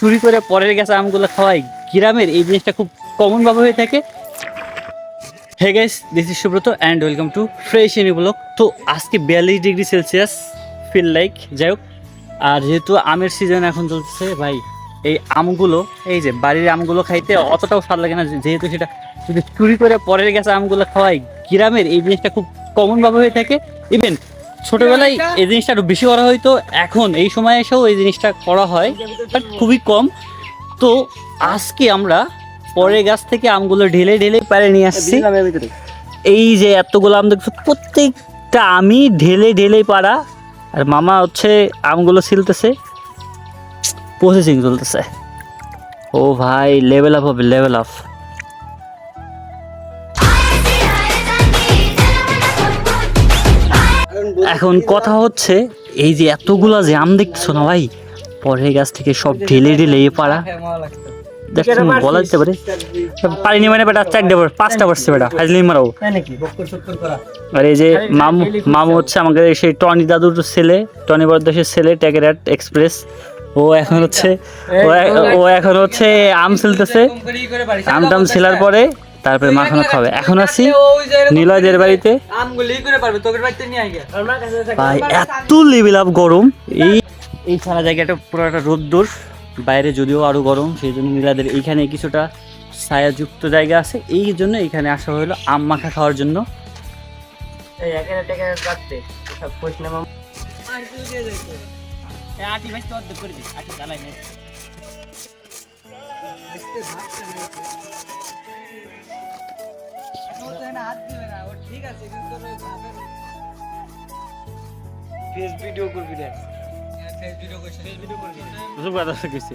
চুরি করে পরের গেছে আমগুলো খাওয়াই। গ্রামের এই জিনিসটা খুব কমন ভাবে হয়ে থাকে। Hey guys this is Subrata and welcome to fresh ইনি ব্লগ তো আজকে বিয়াল্লিশ ডিগ্রি সেলসিয়াস ফিল লাইক যাই হোক। আর যেহেতু আমের সিজন এখন চলছে ভাই, এই আমগুলো, এই যে বাড়ির আমগুলো খাইতে অতটাও স্বাদ লাগে না। যেহেতু সেটা যদি চুরি করে পরের গেছে আমগুলো খাওয়াই, গ্রামের এই জিনিসটা খুব কমন ভাবে হয়ে থাকে। ইভেন ছোটবেলায় এই জিনিসটা একটু বেশি করা হয়তো এখন এই সময় এসেও এই জিনিসটা করা হয় বাট খুবই কম। তো আজকে আমরা পরের গাছ থেকে আমগুলো ঢেলে ঢেলে পারে নিয়ে আসছি। এই যে এতগুলো আম দেখছ প্রত্যেকটা আমি ঢেলে ঢেলেই পারা আর মামা হচ্ছে আমগুলো ছিলতেছে প্রসেসিং চলতেছে। ও ভাই লেভেল আপ হবে লেভেল আপ এখন কথা হচ্ছে এই যে এতগুলা যে আম দেখছ না ভাই? পরের গাছ থেকে সব ঢেলে ঢেলে এ পারা দেখছেন বলা যেতে পারে। পারিনি মানে বেটা চারটে বার পাঁচটা বেটা হাজলি মারাও আর এই যে মামু মামু হচ্ছে আমাদের সেই টনি দাদুর ছেলে টনি বরদাসের ছেলে এক্সপ্রেস। ও এখন হচ্ছে ও এখন হচ্ছে আম ছিলতেছে। আম টাম ছিলার পরে তারপরে মাখানো খাবে। এখন আছি নীলয়দের বাড়িতে। ভাই এত লেভেল আপ গরম। এই এই সারা জায়গাটা পুরো একটা রোদ্দুর বাইরে যদিও আরও গরম সেই জন্য নীলাদের এইখানে কিছুটা ছায়াযুক্ত জায়গা আছে। এই জন্য এখানে আসা হলো আম মাখা খাওয়ার জন্য। আটি ভাই তো করে দিই আটি জ্বালাই বুঝতে পারছি কিছু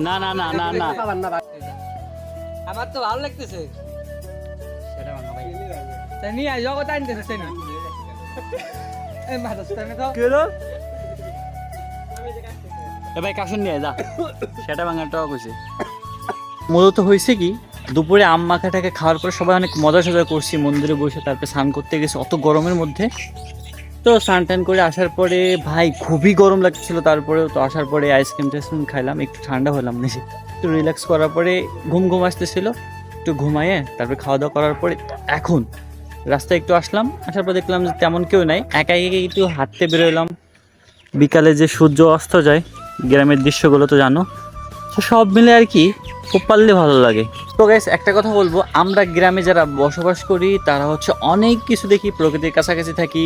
না না। না না না আমার তো ভালো লাগতেছে। নিয়ে আয়, জগৎ আনতেছে সে না? এই মাদাস্তানে তো। এ ভাই কাশন নিয়ে যা। সেটা বাঙালটাও কইছে। মূলত হয়েছে কি, দুপুরে আম মাখাটাকে খাওয়ার পরে সবাই অনেক মজা সজা করছি, মন্দিরে বসে তারপরে স্নান করতে গেছি, অত গরমের মধ্যে। তো স্নান টান করে আসার পরে, ভাই, খুবই গরম লাগছিল, তারপরেও তো আসার পরে আইসক্রিম টাইসক্রিম খাইলাম, একটু ঠান্ডা হলাম নিজে। একটু রিল্যাক্স করার পরে ঘুম ঘুম আসতেছিল, একটু ঘুমাইয়ে তারপরে খাওয়া দাওয়া করার পরে এখন রাস্তায় একটু আসলাম, আসার পর দেখলাম যে তেমন কেউ নাই একা একা একটু হাঁটতে বেরোলাম বিকালে যে সূর্য অস্ত যায় গ্রামের দৃশ্যগুলো তো জানো। তো সব মিলে আর কি খুব পারলে ভালো লাগে। তো গাইস একটা কথা বলব, আমরা গ্রামে যারা বসবাস করি, তারা হচ্ছে অনেক কিছু দেখি, প্রকৃতির কাছাকাছি থাকি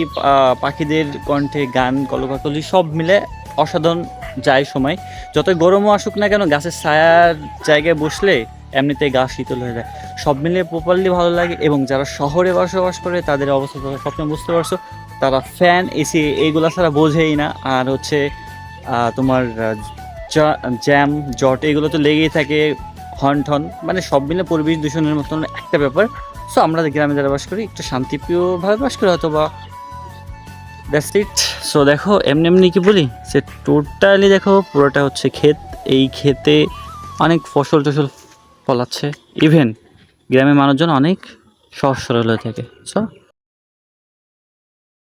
পাখিদের কণ্ঠে গান, কলকাকলি সব মিলে অসাধারণ যায় সময়। যতই গরমও আসুক না কেন, গাছের ছায়ার জায়গায় বসলে এমনিতেই গা শীতল হয়ে যায়। সব মিলে প্রপারলি ভালো লাগে এবং যারা শহরে বসবাস করে, তাদের অবস্থা তো সবসময় বুঝতে পারছ, তারা ফ্যান এসি এইগুলা ছাড়া বোঝেই না। আর হচ্ছে তোমার জ্যাম, জট, এগুলো তো লেগেই থাকে, হন ঠন মানে সব মিলে পরিবেশ দূষণের মতন একটা ব্যাপার। সো আমরা গ্রামে যারা বাস করি, একটু শান্তিপ্রিয়ভাবে বাস করি হয়তো বা দ্যাটস ইট সো দেখো, এমনি এমনি কি বলি? সে টোটালি দেখো, পুরোটা হচ্ছে ক্ষেত। এই ক্ষেতে অনেক ফসল টসল ফলাচ্ছে। ইভেন গ্রামের মানুষজন অনেক সহজ সরল হয়ে থাকে। সো